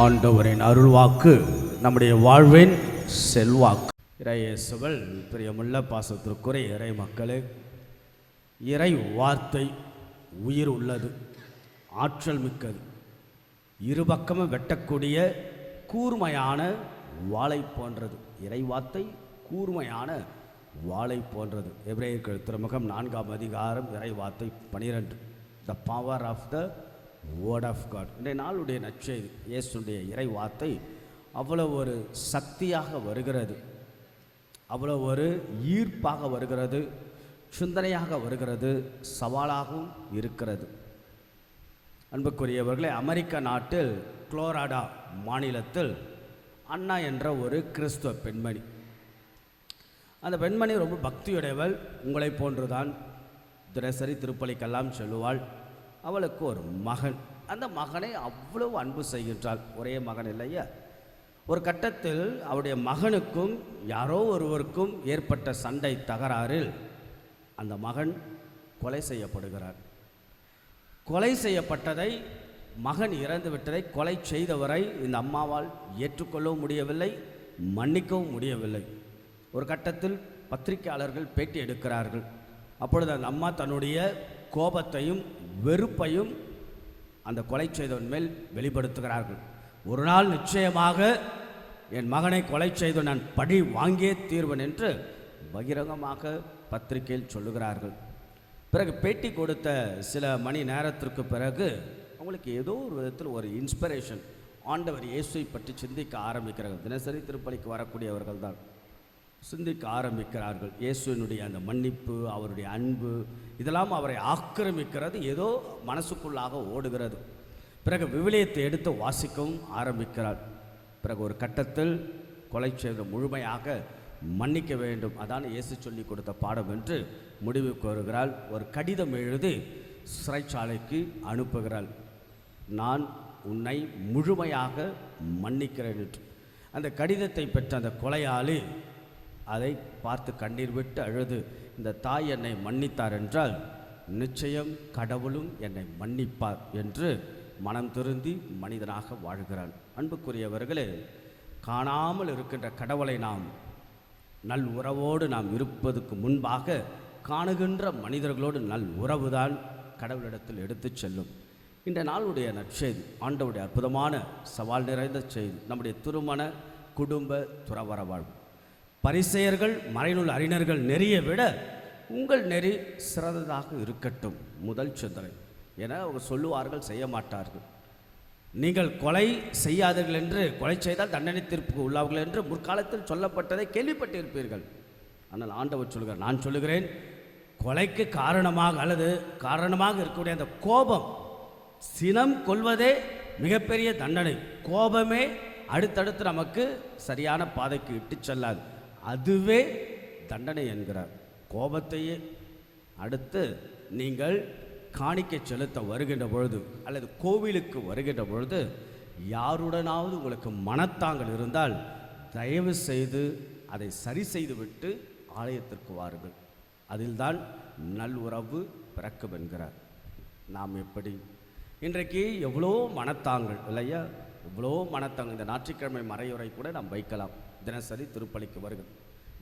ஆண்டவரின் அருள்வாக்கு நம்முடைய வாழ்வின் செல்வாக்கு. இறையேசுவல் பிரியமுள்ள பாசத்திற்குரிய இறை மக்களே இறை வார்த்தை உயிர் உள்ளது ஆற்றல் மிக்கது. இருபக்கமும் வெட்டக்கூடிய கூர்மையான வாளை போன்றது. இறை வார்த்தை கூர்மையான வாளை போன்றது. எப்ரேயர்கள் திருமுகம் நான்காம் அதிகாரம் இறை வார்த்தை பனிரெண்டு. The power of the word of God இன்றைய நாளுடைய நற்செய்தி இயேசுடைய இறை வார்த்தை அவ்வளோ ஒரு சக்தியாக வருகிறது. அவ்வளோ ஒரு ஈர்ப்பாக வருகிறது. சிந்தனையாக வருகிறது. சவாலாகவும் இருக்கிறது. அன்புக்குரியவர்களே அமெரிக்க நாட்டில் குளோராடா மாநிலத்தில் அண்ணா என்ற ஒரு கிறிஸ்துவ பெண்மணி. அந்த பெண்மணி ரொம்ப பக்தியுடையவள். உங்களை போன்றுதான் தினசரி திருப்பலிக்கெல்லாம் சொல்லுவாள். அவளுக்கு ஒரு மகன். அந்த மகனை அவ்வளவு அன்பு செய்கின்றாள். ஒரே மகன் இல்லையா? ஒரு கட்டத்தில் அவருடைய மகனுக்கும் யாரோ ஒருவருக்கும் ஏற்பட்ட சண்டை தகராறில் அந்த மகன் கொலை செய்யப்படுகிறார். கொலை செய்யப்பட்டதை மகன் இறந்து விட்டதை கொலை செய்தவரை இந்த அம்மாவால் ஏற்றுக்கொள்ளவும் முடியவில்லை மன்னிக்கவும் முடியவில்லை. ஒரு கட்டத்தில் பத்திரிகையாளர்கள் பேட்டி எடுக்கிறார்கள். அப்பொழுது அந்த அம்மா தன்னுடைய கோபத்தையும் வெறுப்பையும் அந்த கொலை செய்தவன் மேல் வெளிப்படுத்துகிறார்கள். ஒரு நாள் நிச்சயமாக என் மகனை கொலை செய்து நான் படி வாங்கியே தீர்வன் என்று பகிரங்கமாக பத்திரிகையில் சொல்லுகிறார்கள். பிறகு பேட்டி கொடுத்த சில மணி நேரத்திற்கு பிறகு அவங்களுக்கு ஏதோ ஒரு விதத்தில் ஒரு இன்ஸ்பிரேஷன் ஆண்டவர் இயேசுவை பற்றி சிந்திக்க ஆரம்பிக்கிறார்கள். தினசரி திருப்பலிக்கு வரக்கூடியவர்கள் தான் சிந்திக்க ஆரம்பிக்கிறார்கள். இயேசுவினுடைய அந்த மன்னிப்பு அவருடைய அன்பு இதெல்லாம் அவரை ஆக்கிரமிக்கிறது ஏதோ மனசுக்குள்ளாக ஓடுகிறது. பிறகு விவிலியத்தை எடுத்து வாசிக்கவும் ஆரம்பிக்கிறார். பிறகு ஒரு கட்டத்தில் கொலை செய்த முழுமையாக மன்னிக்க வேண்டும். அதான் இயேசு சொல்லி கொடுத்த பாடம் என்று முடிவுக்கு வருகிறாள் ஒரு கடிதம் எழுதி சிறைச்சாலைக்கு அனுப்புகிறாள் நான் உன்னை முழுமையாக மன்னிக்கிறேன் என்று. அந்த கடிதத்தை பெற்ற அந்த கொலையாளி அதை பார்த்து கண்ணீர் விட்டு அழுது இந்த தாய் என்னை மன்னித்தார் என்றால் நிச்சயம் கடவுளும் என்னை மன்னிப்பார் என்று மனம் திருந்தி மனிதனாக வாழ்கிறான். அன்புக்குரியவர்களே காணாமல் இருக்கின்ற கடவுளை நாம் நல் உறவோடு நாம் இருப்பதற்கு முன்பாக காணுகின்ற மனிதர்களோடு நல் உறவுதான் கடவுளிடத்தில் எடுத்து செல்லும். இந்த நாளுடைய நற்செய்தி ஆண்டவுடைய அற்புதமான சவால் நிறைந்த செய்தி நம்முடைய திருமண குடும்ப துறவர வாழ்வு. பரிசெயர்கள் மறைநூல் அறிஞர்கள் நெறியை விட உங்கள் நெறி சிறந்ததாக இருக்கட்டும் முதல் சிந்தனை. என அவங்க சொல்லுவார்கள் செய்ய மாட்டார்கள். நீங்கள் கொலை செய்யாதீர்கள் என்று கொலை செய்தால் தண்டனை தீர்ப்புக்கு உள்ளார்கள் என்று முற்காலத்தில் சொல்லப்பட்டதை கேள்விப்பட்டிருப்பீர்கள். ஆனால் ஆண்டவர் சொல்கிறார் நான் சொல்லுகிறேன் கொலைக்கு காரணமாக அல்லது காரணமாக இருக்கக்கூடிய அந்த கோபம் சினம் கொள்வதே மிகப்பெரிய தண்டனை. கோபமே அடுத்தடுத்து நமக்கு சரியான பாதைக்கு இட்டு செல்லாது. அதுவே தண்டனை என்கிறார். கோபத்தையே அடுத்து நீங்கள் காணிக்க செலுத்த வருகின்ற பொழுது அல்லது கோவிலுக்கு வருகின்ற பொழுது யாருடனாவது உங்களுக்கு மனத்தாங்கள் இருந்தால் தயவு செய்து அதை சரி செய்துவிட்டு ஆலயத்திற்கு வாருங்கள். அதில்தான் நல்லுறவு பிறக்கும் என்கிறார். நாம் எப்படி? இன்றைக்கு எவ்வளோ மனத்தாங்கள் இல்லையா? எவ்வளோ மனத்தாங்கள் இந்த ஞாயிற்றுக்கிழமை மறையுறை கூட நாம் வைக்கலாம். தினசரி திருப்பலிக்கு வருங்கள்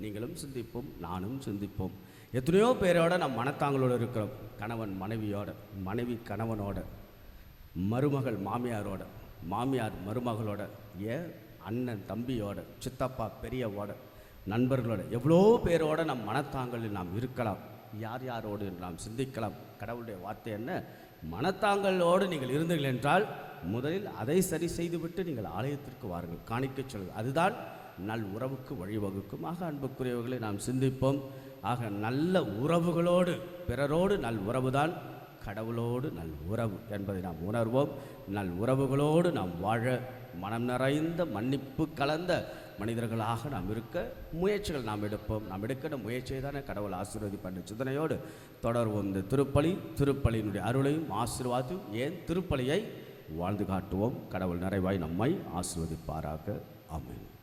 நீங்களும் சிந்திப்போம் நானும் சிந்திப்போம். எத்தனையோ பேரோட நம் மனத்தாங்களோடு இருக்கிறோம். கணவன் மனைவியோட மனைவி கணவனோட மருமகள் மாமியாரோட மாமியார் மருமகளோட ஏன் அண்ணன் தம்பியோட சித்தப்பா பெரியவோட நண்பர்களோட எவ்வளோ பேரோட நம் மனத்தாங்களில் நாம் இருக்கலாம். யார் யாரோடு என்று நாம் சிந்திக்கலாம்? கடவுளுடைய வார்த்தை என்ன? மனத்தாங்களோடு நீங்கள் இருந்தீர்கள் என்றால் முதலில் அதை சரி செய்துவிட்டு நீங்கள் ஆலயத்திற்கு வாருங்கள். காணிக்கச் சொல்லுங்கள். அதுதான் நல் உறவுக்கு வழிவகுக்கும். ஆக அன்புக்குரியவர்களை நாம் சிந்திப்போம். ஆக நல்ல உறவுகளோடு பிறரோடு நல் உறவுதான் கடவுளோடு நல் உறவு என்பதை நாம் உணர்வோம். நல் உறவுகளோடு நாம் வாழ மனம் நிறைந்த மன்னிப்பு கலந்த மனிதர்களாக நாம் இருக்க முயற்சிகள் நாம் எடுப்போம். நாம் எடுக்கிற முயற்சியை தானே கடவுள் ஆசீர்வதிப்பாண்ட சிந்தனையோடு தொடர்வோம். இந்த திருப்பலி திருப்பலியினுடைய அருளையும் ஆசீர்வாதம் ஏன் திருப்பலியை வாழ்ந்து காட்டுவோம். கடவுள் நிறைவாய் நம்மை ஆசீர்வதிப்பாராக. ஆமென்.